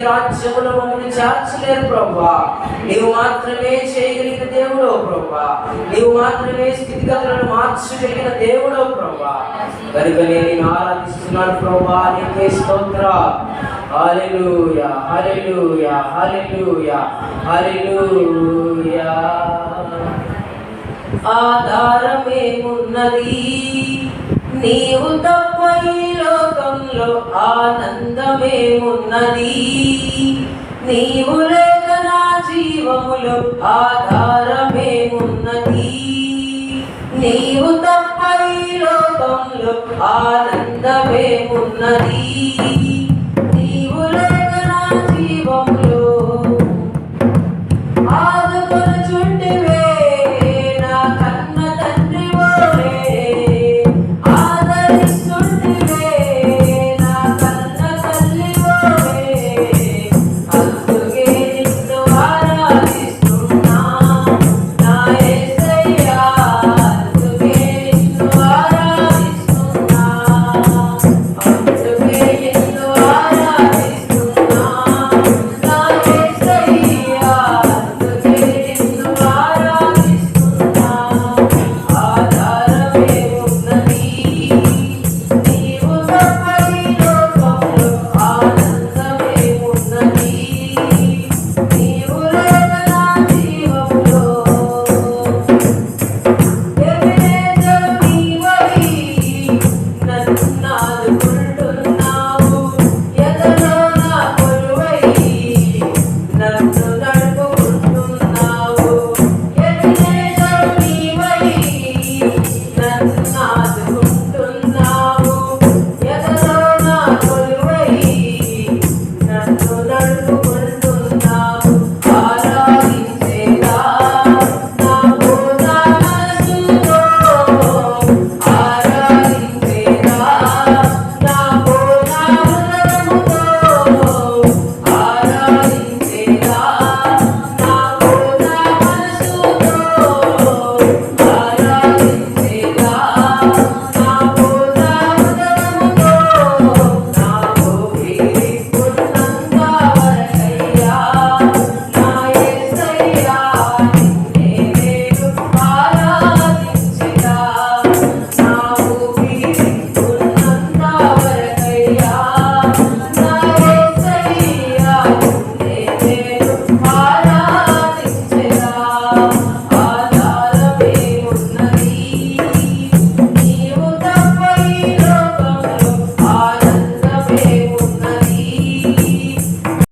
రాజ్యములో మమ్మల్ని చేర్చలేరు ప్రభా నీవు మాత్రమే చేయగలిగిన దేవుడో ప్రభా నీవు మాత్రమే స్థితిగతులను మార్చగలిగిన దేవుడో ప్రభా కనుక నేను ఆరాధిస్తున్నాను ప్రభా నీకే స్తోత్ర హల్లెలూయా హల్లెలూయా హల్లెలూయా హల్లెలూయా. ఆధారమేమున్నది? నీవు తప్ప లోకంలో ఆనందమేమున్నది? నీవు లేక నా జీవములో ఆధారమేమున్నది? నీవు తప్ప ఈ లోకంలో ఆనందమేమున్నది?